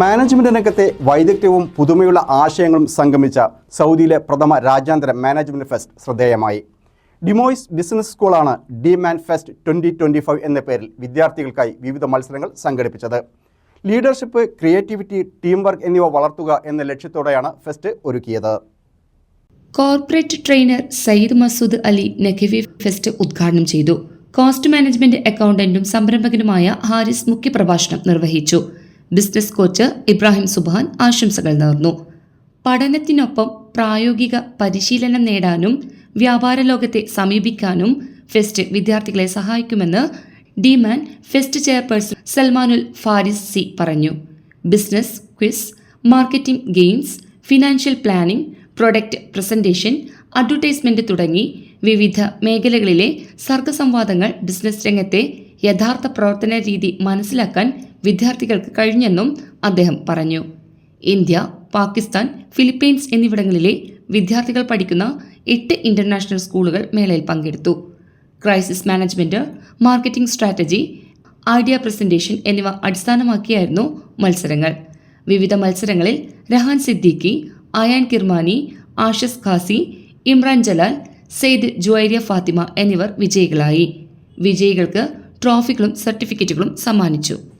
Management രംഗത്തെ വൈദഗ്ധ്യവും പുതുമയുള്ള ആശയങ്ങളും സംഗമിച്ച സൗദിയിലെ പ്രഥമ രാജ്യാന്തര മാനേജ്മെന്റ് ഫെസ്റ്റ് ശ്രദ്ധേയമായി. ഡിമോയിസ് ബിസിനസ് സ്കൂളാണ് D man fest twenty twenty five എന്ന പേരിൽ വിദ്യാർത്ഥികൾക്കായി വിവിധ മത്സരങ്ങൾ സംഘടിപ്പിച്ചത്. ലീഡർഷിപ്പ് ക്രിയേറ്റിവിറ്റി ടീം വർക്ക് എന്നിവ വളർത്തുക എന്ന ലക്ഷ്യത്തോടെയാണ് ഫെസ്റ്റ് ഒരുക്കിയത്. Corporate trainer Sayyid Masood Ali Naqvi fest ഉദ്ഘാടനം ചെയ്തു. കോസ്റ്റ് മാനേജ്മെന്റ് അക്കൗണ്ടന്റും സംരംഭകനുമായ ഹാരിസ് മുഖ്യപ്രഭാഷണം നിർവഹിച്ചു. ബിസിനസ് കോച്ച് ഇബ്രാഹിം സുബാൻ ആശംസകൾ നേർന്നു. പഠനത്തിനൊപ്പം പ്രായോഗിക പരിശീലനം നേടാനും വ്യാപാര ലോകത്തെ സമീപിക്കാനും ഫെസ്റ്റ് വിദ്യാർത്ഥികളെ സഹായിക്കുമെന്ന് D man fest chairperson Salmanul Faris C പറഞ്ഞു. Business quiz marketing games financial planning product presentation advertisement തുടങ്ങി വിവിധ മേഖലകളിലെ സർഗസംവാദങ്ങൾ ബിസിനസ് രംഗത്തെ യഥാർത്ഥ പ്രവർത്തന രീതി മനസ്സിലാക്കാൻ വിദ്യാർത്ഥികൾക്ക് കഴിഞ്ഞെന്നും അദ്ദേഹം പറഞ്ഞു. ഇന്ത്യ പാകിസ്ഥാൻ ഫിലിപ്പീൻസ് എന്നിവിടങ്ങളിലെ വിദ്യാർത്ഥികൾ പഠിക്കുന്ന എട്ട് ഇന്റർനാഷണൽ സ്കൂളുകൾ മേളയിൽ പങ്കെടുത്തു. Crisis management marketing strategy idea presentation എന്നിവ അടിസ്ഥാനമാക്കിയായിരുന്നു മത്സരങ്ങൾ. വിവിധ മത്സരങ്ങളിൽ രഹാൻ സിദ്ദീഖി അയാൻ കിർമാനി ആഷസ് ഖാസി ഇമ്രാൻ ജലാൽ സെയ്ദ് ജുവൈരിയ ഫാത്തിമ എന്നിവർ വിജയികളായി. വിജയികൾക്ക് ട്രോഫികളും സർട്ടിഫിക്കറ്റുകളും സമ്മാനിച്ചു.